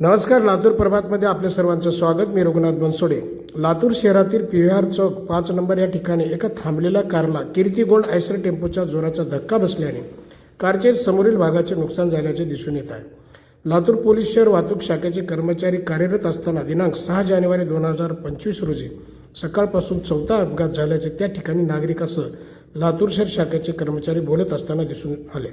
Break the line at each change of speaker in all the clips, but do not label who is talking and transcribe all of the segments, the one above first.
नमस्कार लातूर प्रभातमध्ये आपल्या सर्वांचं स्वागत. मी रघुनाथ बनसोडे. लातूर शहरातील पी आर चौक पाच नंबर या ठिकाणी एका थांबलेल्या कारला कीर्ती गोल्ड आयसर टेम्पोच्या जोराचा धक्का बसल्याने कारचे समोरील भागाचे नुकसान झाल्याचे दिसून येत आहे. लातूर पोलीस शहर वाहतूक शाखेचे कर्मचारी कार्यरत असताना दिनांक सहा जानेवारी दोन हजार पंचवीस रोजी सकाळपासून चौथा अपघात झाल्याचे त्या ठिकाणी नागरिकासह लातूर शहर शाखेचे कर्मचारी बोलत असताना दिसून आले.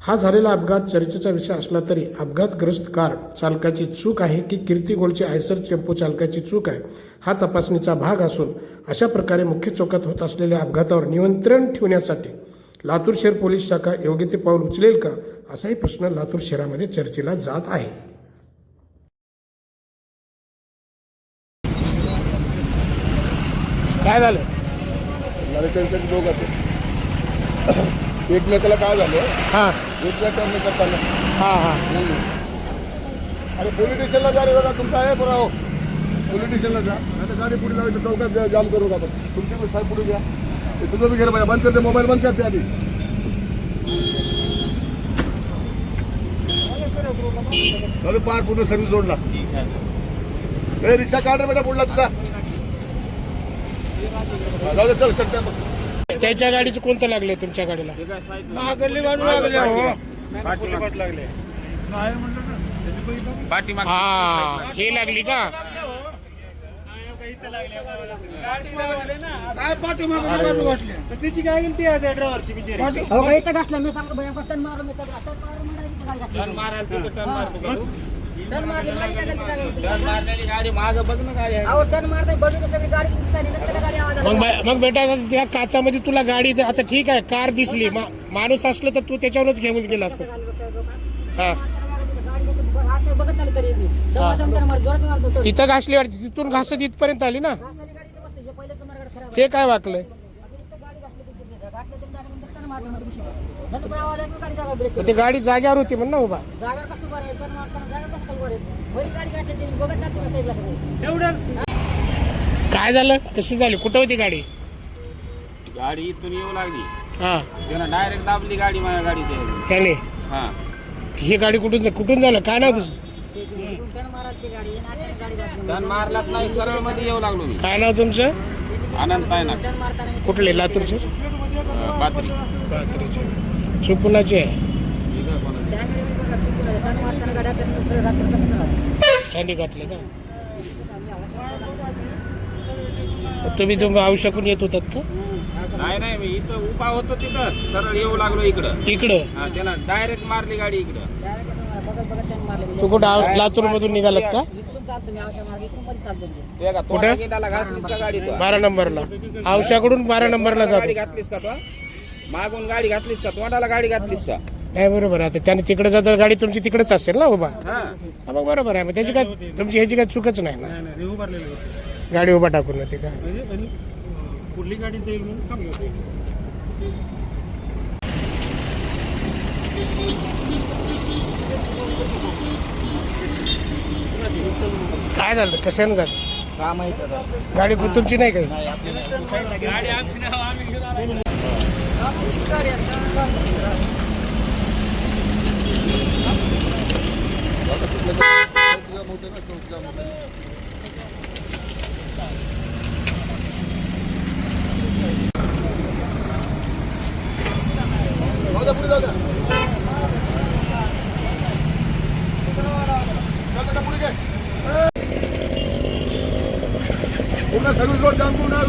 हा झालेला अपघात चर्चेचा विषय असला तरी अपघातग्रस्त कार चालकाची चूक आहे की कीर्ती गोलचे आयसर टेम्पो चालकाची चूक आहे हा तपासणीचा भाग असून अशा प्रकारे मुख्य चौकात होत असलेल्या अपघातावर नियंत्रण ठेवण्यासाठी लातूर शहर पोलीस शाखा योग्य ते पाऊल उचलेल का असाही प्रश्न लातूर शहरामध्ये चर्चेला जात आहे. काय झालं?
दोघं एकमेकाला काय झालं?
हां.
एकमेकांनी करताना.
हां हां.
अरे पोलीस स्टेशनला जा रे दादा तुमचा आहे बरं हो. पोलीस स्टेशनला जा. आता गाडी पुढे लावायचं चौकात जा- जाम करू का आपण. तुमचे पण साहेब पुढे घ्या. तुझं बी घे बंद करते मोबाईल बंद करते आधी. अरे पार पूर्ण सर्व्हिस रोडला ए रिक्षा काढ रे बेटा पुढला तुझा. हा, जाऊ दे चल चल त्या
त्याच्या गाडीचं कोणतं लागलंय तुमच्या गाडीला? हा. हे लागली का?
त्याची काय आहे त्या ड्रायव्हरची बिचारी
अहो काही तर घासलं मी सांगतो भयंकर टन मी.
मारायला
टन मारली माझी काय गलती
मारलेली गाडी मागं बघ ना गाडी. आहे
अहो टन मारताय बघितलं सगळी गाडी दिसायली नंतर गाडी आवाज आला.
मग बे- मग बेटा आता त्या काचामध्ये तुला गाडी जर- आता ठीक आहे कार दिसली. मा- माणूस असलं तर तू त्याच्यावरच घेऊन गेला असतास.
झालं बसायला लोकं.
हा.
गाडी बघत- बघ, असं बघत चालू तरी मी जवळ जाऊन त्याला मार- जोरात मारतो तो.
तिथं घासली वाटते तिथून घासत इथपर्यंत आली ना?
घासाली गाडी इथं बसते. जे पहिलेचं मार्गात खराब
ते काय वाकलंय? मग ते गाडी जाग्यावर होती म्हण ना उभा. काय झालं? कशी झाली? कुठं होती गाडी?
गाडी इथून येऊ लागली.
हा.
त्यानं डायरेक्ट दाबली गाडी माझ्या गाडी ते
त्याने?
हा.
ही गाडी कुठून कुठून झालं? काय नाव तुझं?
टन
मारलाच नाही सरळमध्ये येऊ लागलो मी.
काय नाव तुमचं?
आनंद सायना
टन मारताना मी
कुठले लातूरचे
पात्री
लातूरचे चुकुनाचे आहे? त्यांनी घातले का तुम्ही तुम्ही आवश्यकून येत होतात का?
नाही नाही मी इथं उभा होतो तिथं. सरळ येऊ लागलो इकडं.
इकडं?
हा त्यानं डायरेक्ट मारली गाडी इकडं.
डायरेक्ट असं मला बघत बघत टन मारले
तू कुठं लातूर मधून निघालात का?
इकडून चालतो मी आवश्यक मार्ग इकडून मध्ये चालतो मी.
ते का तोंडा गेटाला घातलीस का गाडी तू?
बारा नंबरला. औषाकडून बारा नंबरला
गाडी
जातो
घातलीस का तू? मागून गाडी घातलीस का? तोंडाला गाडी घातलीस का?
नाही बरोबर. आहे आता त्याने तिकडे जातात गाडी तुमची तिकडेच असेल ना उभा?
हा.
हा, मग बरोबर आहे. मग त्याची काय तुमची ह्याची काय चूकच नाही ना? गाडी उभा टाकून ना ते काय
पुढली गाडी देईल म्हणून कमी होते
काय झालं कशाने झालं
का माहीत?
गाडी तुमची नाही काही
नाही, आपली नाही.
जाऊ द्या, पुढे जाऊ द्या. चल बेटा, पुढे घे. पूर्ण सर्व्हिस रोड जाम करून आज